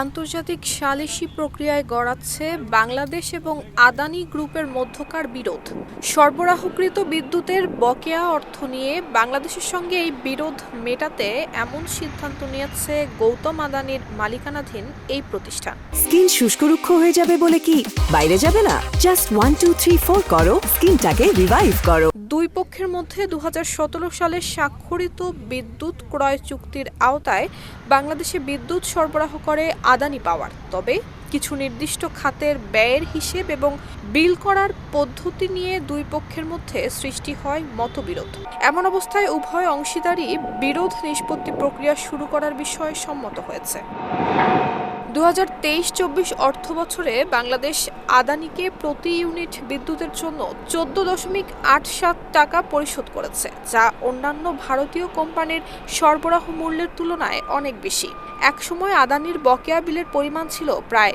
আন্তর্জাতিক সালিসি প্রক্রিয়ায় গড়াচ্ছে বাংলাদেশ এবং আদানি গ্রুপের মধ্যকার বিরোধ। সরবরাহকৃত বিদ্যুতের বকেয়া অর্থ নিয়ে বাংলাদেশের সঙ্গে এই বিরোধ মেটাতে এমন সিদ্ধান্ত নিয়েছে গৌতম আদানির মালিকানাধীন এই প্রতিষ্ঠান। স্কিন শুষ্ক রুক্ষ হয়ে যাবে বলে কি? বাইরে যাবে না? Just one two three four করো। স্কিনটাকে রিভাইভ করো। দুই পক্ষের মধ্যে দু হাজার সতেরো সালে স্বাক্ষরিত বিদ্যুৎ ক্রয় চুক্তির আওতায় বাংলাদেশে বিদ্যুৎ সরবরাহ করে আদানি পাওয়ার। তবে কিছু নির্দিষ্ট খাতের ব্যয়ের হিসেব এবং বিল করার পদ্ধতি নিয়ে দুই পক্ষের মধ্যে সৃষ্টি হয় মতবিরোধ। এমন অবস্থায় উভয় অংশীদারই বিরোধ নিষ্পত্তি প্রক্রিয়া শুরু করার বিষয়ে সম্মত হয়েছে। দু হাজার তেইশ চব্বিশ অর্থ বছরে বাংলাদেশ আদানিকে প্রতি ইউনিট বিদ্যুতের জন্য চোদ্দ দশমিক আট সাত টাকা পরিশোধ করেছে, যা অন্যান্য ভারতীয় কোম্পানির সরবরাহ মূল্যের তুলনায় অনেক বেশি। একসময় আদানির বকেয়া বিলের পরিমাণ ছিল প্রায়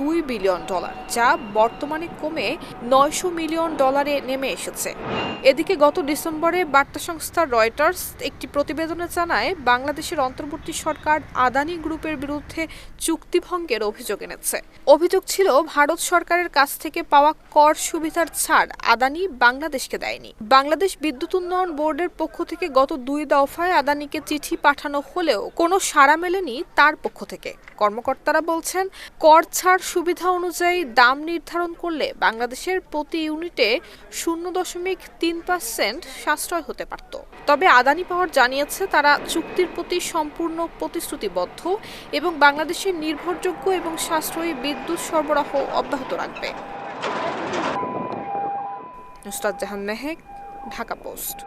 দুই বিলিয়ন ডলার, যা বর্তমানে কমে নয়শো মিলিয়ন ডলারে নেমে এসেছে। এদিকে গত ডিসেম্বরে বার্তা সংস্থা রয়টার্স একটি প্রতিবেদনে জানায়, বাংলাদেশের অন্তর্বর্তী সরকার আদানি গ্রুপের বিরুদ্ধে চুক্তিভঙ্গের অভিযোগ এনেছে। অভিযোগ ছিল, ভারত সরকারের কাছ থেকে পাওয়া কর সুবিধার ছাড় আদানি বাংলাদেশকে দেয়নি। বাংলাদেশ বিদ্যুৎ উন্নয়ন বোর্ডের পক্ষ থেকে গত দুই দফায় আদানিকে চিঠি পাঠানো হলেও কোনো সাড়া মেলেনি তার পক্ষ থেকে। কর্মকর্তারা বলছেন, কর ছাড় সুবিধা অনুযায়ী দাম নির্ধারণ করলে বাংলাদেশের প্রতি ইউনিটে শূন্য দশমিক তিন পার্সেন্ট সাশ্রয় হতে পারত। তবে আদানি পাওয়ার জানিয়েছে, তারা চুক্তির প্রতি সম্পূর্ণ প্রতিশ্রুতিবদ্ধ এবং বাংলাদেশের নির্ভরযোগ্য এবং সাশ্রয়ী বিদ্যুৎ সরবরাহ অব্যাহত রাখবে। নুসরাত জাহান মেহেক, ঢাকা পোস্ট।